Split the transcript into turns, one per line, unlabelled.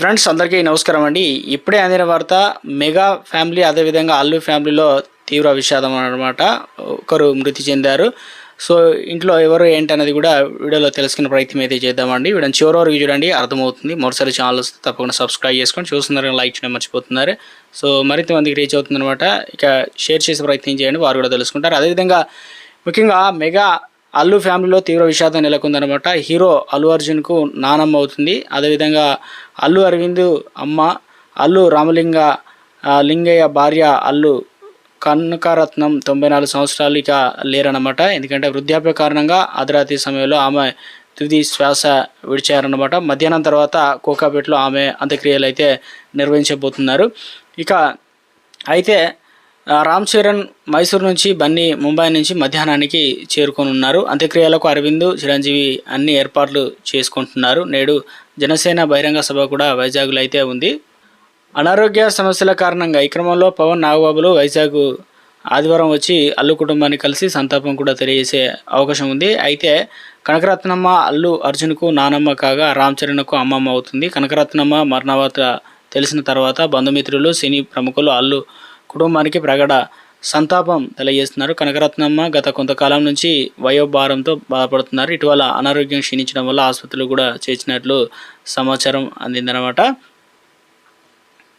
Friends అందరికీ నమస్కారం అండి. ఇప్పుడే అందిన వార్త మెగా ఫ్యామిలీ అదేవిధంగా అల్లు ఫ్యామిలీలో తీవ్ర విషాదం అన్నమాట. ఒకరు మృతి చెందారు. సో ఇంట్లో ఎవరు ఏంటనేది కూడా వీడియోలో తెలుసుకునే ప్రయత్నం అయితే చేద్దామండి. వీడియో చివరి వరకు చూడండి అర్థమవుతుంది. మరోసారి ఛానల్ తప్పకుండా సబ్స్క్రైబ్ చేసుకొని చూస్తున్నారు లైక్ చేయడం మర్చిపోతున్నారు. సో మరింత మందికి రీచ్ అవుతుందన్నమాట. ఇక షేర్ చేసే ప్రయత్నం చేయండి వారు కూడా తెలుసుకుంటారు. అదేవిధంగా ముఖ్యంగా మెగా అల్లు ఫ్యామిలీలో తీవ్ర విషాదం నెలకొందనమాట. హీరో అల్లు అర్జున్కు నానమ్మ అవుతుంది. అదేవిధంగా అల్లు అరవింద్ అమ్మ అల్లు రామలింగ లింగయ్య భార్య అల్లు కనకరత్నం తొంభై నాలుగు సంవత్సరాలు ఇక లేరన్నమాట. ఎందుకంటే వృద్ధాప్య కారణంగా అర్ధరాత్రి సమయంలో ఆమె తుది శ్వాస విడిచారనమాట మధ్యాహ్నం తర్వాత కోకాపేటలో ఆమె అంత్యక్రియలు అయితే నిర్వహించబోతున్నారు. ఇక అయితే రామ్ చరణ్ మైసూర్ నుంచి బన్నీ ముంబై నుంచి మధ్యాహ్నానికి చేరుకొని ఉన్నారు అంత్యక్రియలకు అరవింద్ చిరంజీవి అన్ని ఏర్పాట్లు చేసుకుంటున్నారు. నేడు జనసేన బహిరంగ సభ కూడా వైజాగ్లో అయితే ఉంది. అనారోగ్య సమస్యల కారణంగా ఈ క్రమంలో పవన్ నాగబాబులు వైజాగ్ ఆదివారం వచ్చి అల్లు కుటుంబాన్ని కలిసి సంతాపం కూడా తెలియజేసే అవకాశం ఉంది. అయితే కనకరత్నమ్మ అల్లు అర్జున్కు నానమ్మ కాగా రామ్ చరణ్కు అమ్మమ్మ అవుతుంది. కనకరత్నమ్మ మరణవాత తెలిసిన తర్వాత బంధుమిత్రులు సినీ ప్రముఖులు అల్లు కుటుంబానికి ప్రగడ సంతాపం తెలియజేస్తున్నారు. కనకరత్నమ్మ గత కొంతకాలం నుంచి వయోభారంతో బాధపడుతున్నారు. ఇటీవల అనారోగ్యం క్షీణించడం వల్ల ఆసుపత్రులు కూడా చేర్చినట్లు సమాచారం అందిందనమాట